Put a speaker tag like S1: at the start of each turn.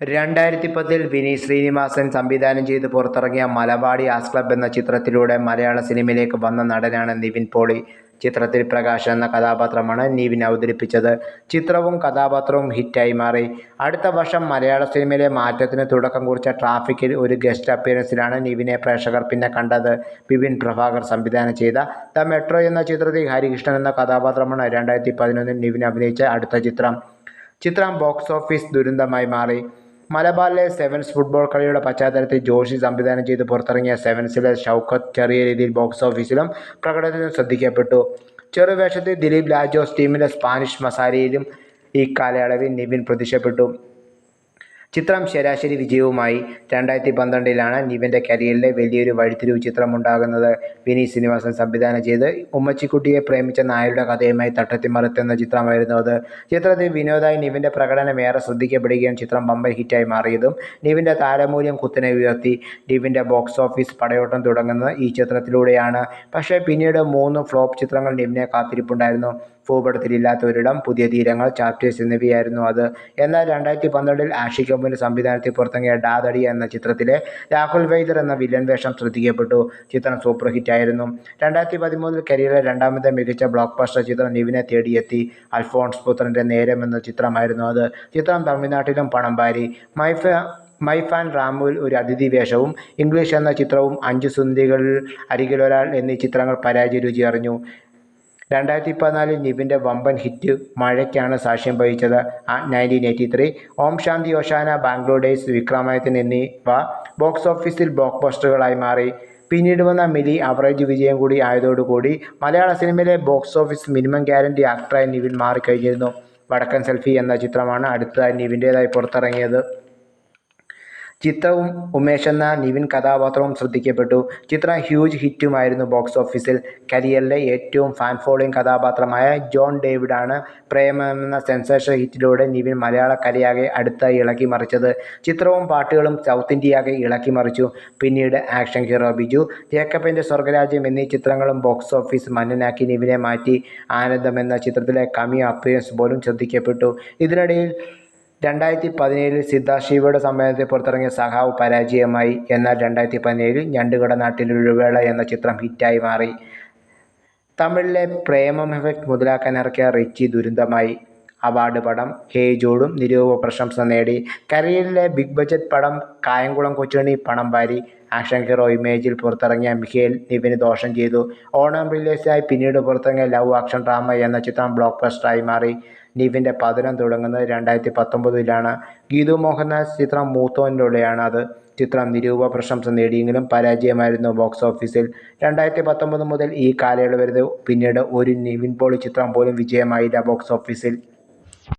S1: രണ്ടായിരത്തി പത്തിൽ വിനീത് ശ്രീനിവാസൻ സംവിധാനം ചെയ്ത് പുറത്തിറങ്ങിയ മലബാടി ആസ് ക്ലബ് എന്ന ചിത്രത്തിലൂടെ മലയാള സിനിമയിലേക്ക് വന്ന നടനാണ് നിവിൻ പോളി. ചിത്രത്തിൽ പ്രകാശ് എന്ന കഥാപാത്രമാണ് നിവിൻ അവതരിപ്പിച്ചത്. ചിത്രവും കഥാപാത്രവും ഹിറ്റായി മാറി. അടുത്ത വർഷം മലയാള സിനിമയിലെ മാറ്റത്തിന് തുടക്കം കുറിച്ച ട്രാഫിക്കിൽ ഒരു ഗസ്റ്റ് അപ്പിയറൻസിലാണ് നിവിനെ പ്രേക്ഷകർ പിന്നെ കണ്ടത്. ബിപിൻ പ്രഭാകർ സംവിധാനം ചെയ്ത ദ മെട്രോ എന്ന ചിത്രത്തിൽ ഹരികൃഷ്ണൻ എന്ന കഥാപാത്രമാണ് രണ്ടായിരത്തി പതിനൊന്നിൽ നിവിൻ അഭിനയിച്ച അടുത്ത ചിത്രം. ചിത്രം ബോക്സ് ഓഫീസ് ദുരന്തമായി മാറി. മലബാറിലെ സെവൻസ് ഫുട്ബോൾ കളിയുടെ പശ്ചാത്തലത്തിൽ ജോഷി സംവിധാനം ചെയ്ത് പുറത്തിറങ്ങിയ സെവൻസിലെ ഷൗക്കത്ത് ചെറിയ രീതിയിൽ ബോക്സ് ഓഫീസിലും പ്രകടനത്തിലും ശ്രദ്ധിക്കപ്പെട്ടു. ചെറുവേഷത്തിൽ ദിലീപ് ലാജോസ് ടീമിലെ സ്പാനിഷ് മസാരിയിലും ഈ കാലയളവിൽ നിവിൻ പ്രത്യക്ഷപ്പെട്ടു. ചിത്രം ശരാശരി വിജയവുമായി. രണ്ടായിരത്തി പന്ത്രണ്ടിലാണ് നിവിന്റെ കരിയറിലെ വലിയൊരു വഴിത്തിരിവ് ചിത്രമുണ്ടാകുന്നത്. വിനീത് ശ്രീനിവാസൻ സംവിധാനം ചെയ്ത് ഉമ്മച്ചിക്കുട്ടിയെ പ്രേമിച്ച നായരുടെ കഥയുമായി തട്ടത്തിമറിത്തെന്ന ചിത്രമായിരുന്നു അത്. ചിത്രത്തിൽ വിനോദായി നിവിന്റെ പ്രകടനം ഏറെ ശ്രദ്ധിക്കപ്പെടുകയും ചിത്രം ബമ്പർ ഹിറ്റായി മാറിയതും നിവിന്റെ താരമൂല്യം കുത്തനെ ഉയർത്തി. നിവിന്റെ ബോക്സ് ഓഫീസ് പടയോട്ടം തുടങ്ങുന്നത് ഈ ചിത്രത്തിലൂടെയാണ്. പക്ഷേ പിന്നീട് മൂന്ന് ഫ്ലോപ്പ് ചിത്രങ്ങൾ നിവിനെ കാത്തിരിപ്പുണ്ടായിരുന്നു. ഭൂപടത്തിൽ ഇല്ലാത്ത ഒരിടം, പുതിയ തീരങ്ങൾ, ചാപ്റ്റേഴ്സ് എന്നിവയായിരുന്നു അത്. എന്നാൽ രണ്ടായിരത്തി പന്ത്രണ്ടിൽ ആഷി കപൂറിന്റെ സംവിധാനത്തിൽ പുറത്തിറങ്ങിയ ഡാതടി എന്ന ചിത്രത്തിലെ രാഹുൽ വൈദർ എന്ന വില്ലൻ വേഷം ശ്രദ്ധിക്കപ്പെട്ടു. ചിത്രം സൂപ്പർ ഹിറ്റായിരുന്നു. രണ്ടായിരത്തി പതിമൂന്നിൽ കരിയറിലെ രണ്ടാമത്തെ മികച്ച ബ്ലോക്ക് ബസ്റ്റർ ചിത്രം നിവിനെ തേടിയെത്തി. അൽഫോൺസ് പുത്രന്റെ നേരം എന്ന ചിത്രമായിരുന്നു അത്. ചിത്രം തമിഴ്നാട്ടിലും പണം മൈഫ മൈ ഫാൻ റാമുവിൽ ഒരു അതിഥി വേഷവും ഇംഗ്ലീഷ് എന്ന ചിത്രവും അഞ്ചു സുന്ദികളിൽ അരികിലൊരാൾ എന്നീ ചിത്രങ്ങൾ പരാജയ രുചി അറിഞ്ഞു. രണ്ടായിരത്തി പതിനാലിൽ നിബിന്റെ വമ്പൻ ഹിറ്റ് മഴയ്ക്കാണ് സാക്ഷ്യം വഹിച്ചത്. Nineteen eighty three, Om Shanti Oshana, Bangalore days, വിക്രമായത്തിൻ എന്നിവ ബോക്സ് ഓഫീസിൽ ബ്ലോക്ക് ബസ്റ്ററുകളായി മാറി. പിന്നീട് വന്ന മിലി അവറേജ് വിജയം കൂടി ആയതോടുകൂടി മലയാള സിനിമയിലെ ബോക്സ് ഓഫീസ് മിനിമം ഗ്യാരണ്ടി ആക്ടറായി നിവിൻ മാറിക്കഴിഞ്ഞിരുന്നു. വടക്കൻ സെൽഫി എന്ന ചിത്രമാണ് അടുത്തതായി നിവിന്റേതായി പുറത്തിറങ്ങിയത്. ചിത്രവും ഉമേഷ് എന്ന നിവിൻ കഥാപാത്രവും ശ്രദ്ധിക്കപ്പെട്ടു. ചിത്രം ഹ്യൂജ് ഹിറ്റുമായിരുന്നു ബോക്സ് ഓഫീസിൽ. കരിയറിലെ ഏറ്റവും ഫാൻ ഫോളോയിങ് കഥാപാത്രമായ ജോൺ ഡേവിഡാണ് പ്രേമെന്ന സെൻസേഷൻ ഹിറ്റിലൂടെ നിവിൻ മലയാള കലയാകെ അടുത്തായി ഇളക്കി മറിച്ചത്. ചിത്രവും പാട്ടുകളും സൗത്ത് ഇന്ത്യയാകെ ഇളക്കി മറിച്ചു. പിന്നീട് ആക്ഷൻ ഹീറോ ബിജു, ജേക്കബിന്റെ സ്വർഗരാജ്യം എന്നീ ചിത്രങ്ങളും ബോക്സ് ഓഫീസ് മന്നനാക്കി നിവിനെ മാറ്റി. ആനന്ദം എന്ന ചിത്രത്തിലെ കമിയോ അപ്പിയൻസ് പോലും ശ്രദ്ധിക്കപ്പെട്ടു. ഇതിനിടയിൽ രണ്ടായിരത്തി പതിനേഴിൽ സിദ്ധാർത്ഥ് ശിവയുടെ പുറത്തിറങ്ങിയ സഹാവ് പരാജയമായി. എന്നാൽ രണ്ടായിരത്തി പതിനേഴിൽ ഞണ്ടുകട നാട്ടിലൊരിടവേള എന്ന ചിത്രം ഹിറ്റായി മാറി. തമിഴിലെ പ്രേമം എഫക്ട് മുതലാക്കാൻ ഇറക്കിയ റിച്ചി ദുരന്തമായി. അവാർഡ് പടം ഹേ ജോഡും നിരൂപ പ്രശംസ നേടി. കരിയറിലെ ബിഗ് ബജറ്റ് പടം കായംകുളം കൊച്ചുണി പണം വാരി. ആക്ഷൻ ഹീറോ ഇമേജിൽ പുറത്തിറങ്ങിയ മിഖേൽ നിവിന് ദോഷം ചെയ്തു. ഓണം റിലീസായി പിന്നീട് പുറത്തിറങ്ങിയ ലവ് ആക്ഷൻ ഡ്രാമ എന്ന ചിത്രം ബ്ലോക്ക് ബസ്റ്ററായി മാറി. നിവിന്റെ പതനം തുടങ്ങുന്നത് രണ്ടായിരത്തി പത്തൊമ്പതിലാണ്. ഗീതു മോഹൻദാസ് ചിത്രം മൂത്തോനിലൂടെയാണ് അത്. ചിത്രം നിരൂപ പ്രശംസ നേടിയെങ്കിലും പരാജയമായിരുന്നു ബോക്സ് ഓഫീസിൽ. രണ്ടായിരത്തി പത്തൊമ്പത് മുതൽ ഈ കാലയളവ് വരെ പിന്നീട് ഒരു നിവിൻ പോളി ചിത്രം പോലും വിജയമായില്ല ബോക്സ് ഓഫീസിൽ.